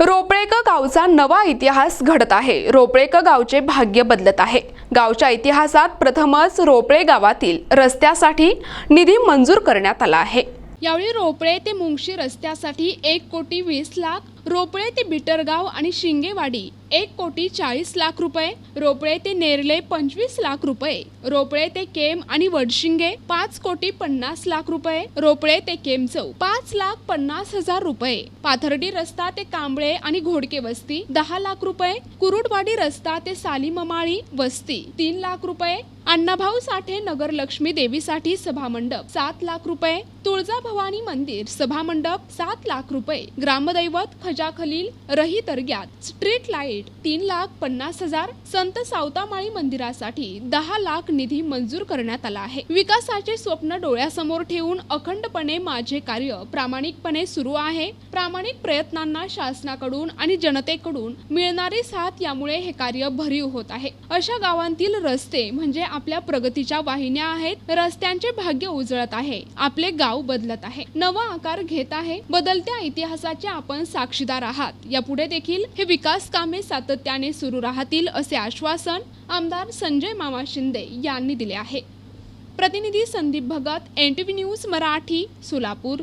रोपळेक गावचा नवा इतिहास घडत आहे. रोपळेक गावचे भाग्य बदलत आहे. गावच्या इतिहासात प्रथमच रोपळे गावातील रस्त्यासाठी निधी मंजूर करण्यात आला आहे. यावेळी रोपळे ते मुंगशी रस्त्यासाठी एक कोटी वीस लाख रोपळे ते बिटरगाव आणि शिंगेवाडी एक कोटी चाळीस लाख रुपये. रोपळे ते नेरले पंचवीस लाख रुपये. रोपळे ते केम आणि वडशिंगे पाच कोटी पन्नास लाख रुपये. रोपळे ते केम चौक पाच लाख पन्नास हजार रुपये. पाथर्डी रस्ता ते कांबळे आणि घोडके वस्ती दहा लाख रुपये. कुरुडवाडी रस्ता ते सालीममाळी वस्ती तीन लाख रुपये. अण्णाभाऊ साठे नगर लक्ष्मी देवीसाठी सभामंडप सात लाख रुपये. तुळजा भवानी मंदिर सभामंडप सात लाख रुपये. ग्रामदैवत ध्वजाखालील रही दर्ग्यात स्ट्रीट लाइट तीन लाख पन्नास हजार संत सावतामाळी मंदिरासाठी दहा लाख निधी मंजूर करण्यात आला आहे. विकासाचे स्वप्न डोळ्यासमोर ठेवून अखंडपणे माझे कार्य प्रामाणिकपणे सुरू आहे. प्रामाणिक प्रयत्नांना शासनाकडून आणि जनतेकडून मिळणारी साथ यामुळे हे कार्य भरीव होत आहे. अशा गावांतील रस्ते म्हणजे आपल्या प्रगतीच्या वाहिन्या आहेत. रस्त्यांचे भाग्य उजळत आहे. आपले गाव बदलत आहे. नवा आकार घेत आहे. बदलत्या इतिहासाचे आपण साक्ष साक्षीदार आहात. यापुढे देखील हे विकास कामे सातत्याने सुरू राहतील असे आश्वासन आमदार संजय मामा शिंदे यांनी दिले आहे. प्रतिनिधी Sandeep Bhagat N T V news Marathi Solapur.